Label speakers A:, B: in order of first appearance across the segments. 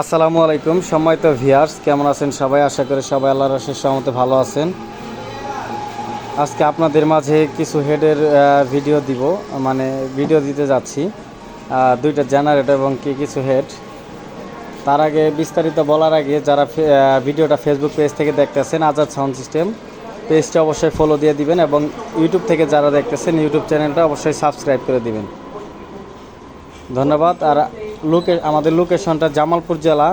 A: আসসালামু আলাইকুম। সম্মানিত ভিয়ার্স কেমন আছেন সবাই? আশা করি সবাই আল্লাহর রসের সহমতে ভালো আছেন। আজকে আপনাদের মাঝে কিছু হেডের ভিডিও দিব। মানে ভিডিও দিতে যাচ্ছি। দুইটা জেনারেটর এবং কি কিছু হেড তার আগে বিস্তারিত বলার আগে যারা ভিডিওটা ফেসবুক পেজ থেকে দেখতেছেন আজাদ সাউন্ড সিস্টেম পেজটা অবশ্যই ফলো দিয়ে দিবেন এবং ইউটিউব থেকে যারা দেখতেছেন ইউটিউব চ্যানেলটা অবশ্যই সাবস্ক্রাইব করে দিবেন। ধন্যবাদ। আর লোকে, আমাদের লোকেশনটা জামালপুর জেলা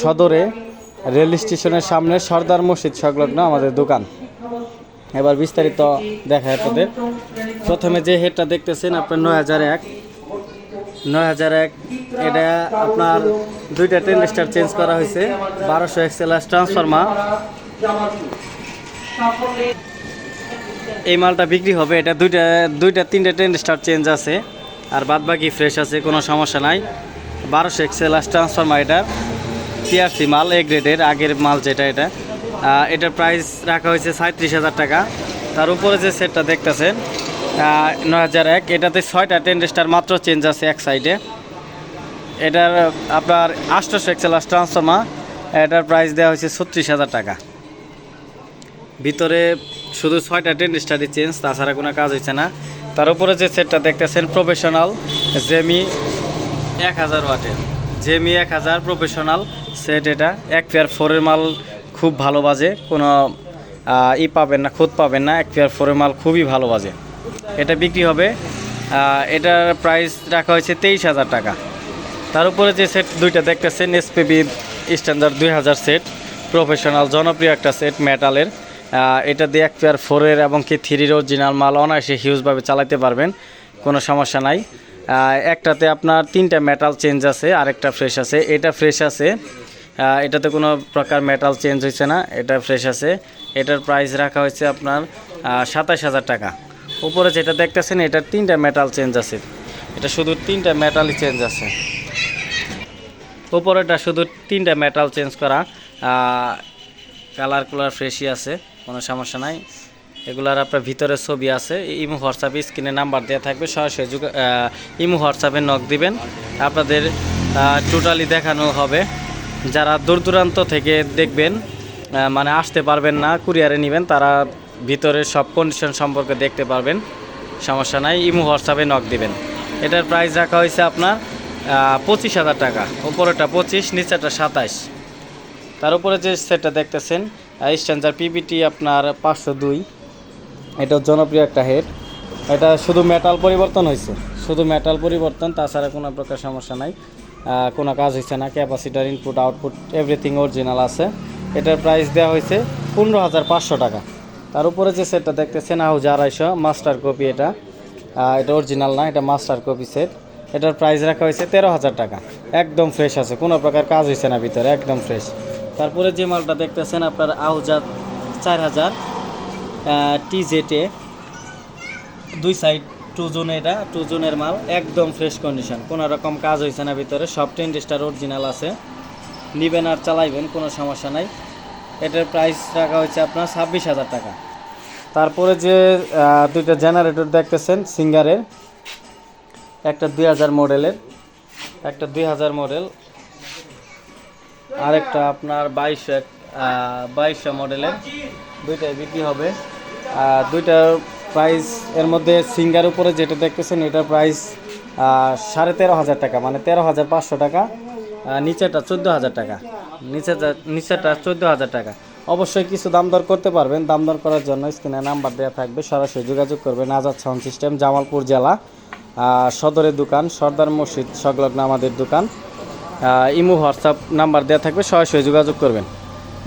A: সদরে, রেল স্টেশনের সামনে সর্দার মসজিদ সংলগ্ন আমাদের দোকান। এবার বিস্তারিত দেখা আপনাদের। প্রথমে যে হেডটা দেখতেছেন আপনার নয় হাজার এক। নয় হাজার এক, এটা আপনার দুইটা টেন্ডেস্টার চেঞ্জ করা হয়েছে। বারোশো এক্সেলাস ট্রান্সফরমার। এই মালটা বিক্রি হবে, এটা দুইটা দুইটা, তিনটা ট্রেন স্টার চেঞ্জ আছে। আর বাদ বাকি ফ্রেশ আছে, কোনো সমস্যা নাই। বারোশো এক্সেলাস ট্রান্সফার্মার এটা। টিআরসি মাল এ গ্রেডের আগের মাল যেটা এটা। এটার প্রাইস রাখা হয়েছে সাঁত্রিশ হাজার টাকা। তার উপরে যে সেটটা দেখতেছেন নয় হাজার এক, এটাতে ছয়টা টেন স্টার মাত্র চেঞ্জ আছে এক সাইডে এটার, আপনার আষ্টশো এক্সেলাস ট্রান্সফার্মার এটার প্রাইস দেওয়া হয়েছে ছত্রিশ হাজার টাকা। ভিতরে শুধু ছয়টা টেন স্টাডি চেঞ্জ তাছাড়া কোনো কাজ হচ্ছে না। তার উপরে যে সেটটা দেখতেছেন, প্রফেশনাল জেমি এক হাজার ওয়াটের। জেমি এক হাজার প্রফেশনাল সেট এটা। এক পেয়ার ফোরের মাল খুব ভালো বাজে। কোনো ই পাবেন না খুদ পাবেন না। এক পেয়ার ফোরের মাল খুবই ভালো বাজে। এটা বিক্রি হবে এটার প্রাইস রাখা হয়েছে তেইশ হাজার টাকা। তার উপরে যে সেট দুইটা দেখতেছেন এসপিবি স্ট্যান্ডার্ড দুই হাজার সেট। প্রফেশনাল জনপ্রিয় একটা সেট মেটালের এটা দিয়ে এক পেয়ার ফোরের এবং কি থ্রির অরিজিনাল মাল অনায়াসে হিউজভাবে চালাতে পারবেন, কোনো সমস্যা নাই। একটাতে আপনার তিনটা মেটাল চেঞ্জ আছে, আরেকটা ফ্রেশ আছে। এটা ফ্রেশ আছে এটাতে কোনো প্রকার মেটাল চেঞ্জ হয়েছে না, এটা ফ্রেশ আছে। এটার প্রাইস রাখা হয়েছে আপনার সাতাশ হাজার টাকা। উপরে যেটা দেখতেছেন, এটার তিনটা মেটাল চেঞ্জ আছে। এটা শুধু তিনটা মেটালই চেঞ্জ আছে। উপরেটা শুধু তিনটা মেটাল চেঞ্জ করা কালার কুলার ফ্রেশই আছে। কোনো সমস্যা নাই। এগুলার আপনার ভিতরে ছবি আছে, ইমো হোয়াটসঅ্যাপে স্ক্রিনে নাম্বার দেওয়া থাকবে, সরাসরি ইমো হোয়াটসঅ্যাপে নক দিবেন। আপনাদের টোটালি দেখানো হবে। যারা দূর দূরান্ত থেকে দেখবেন মানে আসতে পারবেন না, কুরিয়ারে নেবেন, তারা ভিতরের সব কন্ডিশন সম্পর্কে দেখতে পারবেন। সমস্যা নাই, ইমো হোয়াটসঅ্যাপে নক দিবেন। এটার প্রাইস রাখা হয়েছে আপনার পঁচিশ হাজার টাকা। উপরেটা পঁচিশ নিচেটা সাতাশ। তার উপরে যে সেটটা দেখতেছেন স্ট্যান্ডার পিবিটি আপনার পাঁচশো দুই। এটা জনপ্রিয় একটা হেড। এটা শুধু মেটাল পরিবর্তন হয়েছে। শুধু মেটাল পরিবর্তন, তাছাড়া কোনো প্রকার সমস্যা নাই। কোনো কাজ হয়েছে না। Capacitor input output everything original আছে। এটার প্রাইস দেওয়া হয়েছে পনেরো হাজার পাঁচশো টাকা। তার উপরে যে সেটটা দেখতেছেন আহুজা আড়াইশো মাস্টার কপি এটা। এটা অরিজিনাল না, এটা মাস্টার কপি সেট এটার প্রাইস রাখা হয়েছে তেরো হাজার টাকা। একদম ফ্রেশ আছে। কোনো প্রকার কাজ হয়েছে না ভিতরে, একদম ফ্রেশ তারপরে যে মালটা দেখতেছেন, আপনার আহুজা চার হাজার টি জেটে দুই সাইড টু জোন এটা টু জোনের মাল, একদম ফ্রেশ কন্ডিশন কোনো রকম কাজ হয়েছে না ভিতরে, সব টেন স্টার অরিজিনাল আছে। নিবেন আর চালাইবেন, কোনো সমস্যা নাই। এটার প্রাইস রাখা হয়েছে আপনার ছাব্বিশ হাজার টাকা। তারপরে যে দুইটা জেনারেটর দেখতেছেন সিঙ্গারের একটা দুই হাজার মডেলের একটা দুই হাজার মডেল আরেকটা আপনার বাইশশো বাইশশো মডেলের। দুইটাই বিক্রি হবে। দুইটার প্রাইস এর মধ্যে সিঙ্গার উপরে যেটা দেখতেছেন এটার প্রাইস সাড়ে তেরো হাজার টাকা মানে তেরো হাজার পাঁচশো টাকা। নিচেটা চোদ্দ হাজার টাকা। নিচেরটা নিচেটা চোদ্দ হাজার টাকা। অবশ্যই কিছু দাম দর করতে পারবেন। দাম দর করার জন্য স্ক্রিনে নাম্বার দেওয়া থাকবে। সরাসরি যোগাযোগ করবেন আজাদ সাউন্ড সিস্টেম, জামালপুর জেলা সদরের দোকান, সর্দার মসজিদ সংলগ্ন আমাদের দোকান। ইমো হোয়াটসঅ্যাপ নাম্বার দেওয়া থাকবে সরাসরি যোগাযোগ করবেন।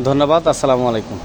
A: ধন্যবাদ আসসালামু আলাইকুম।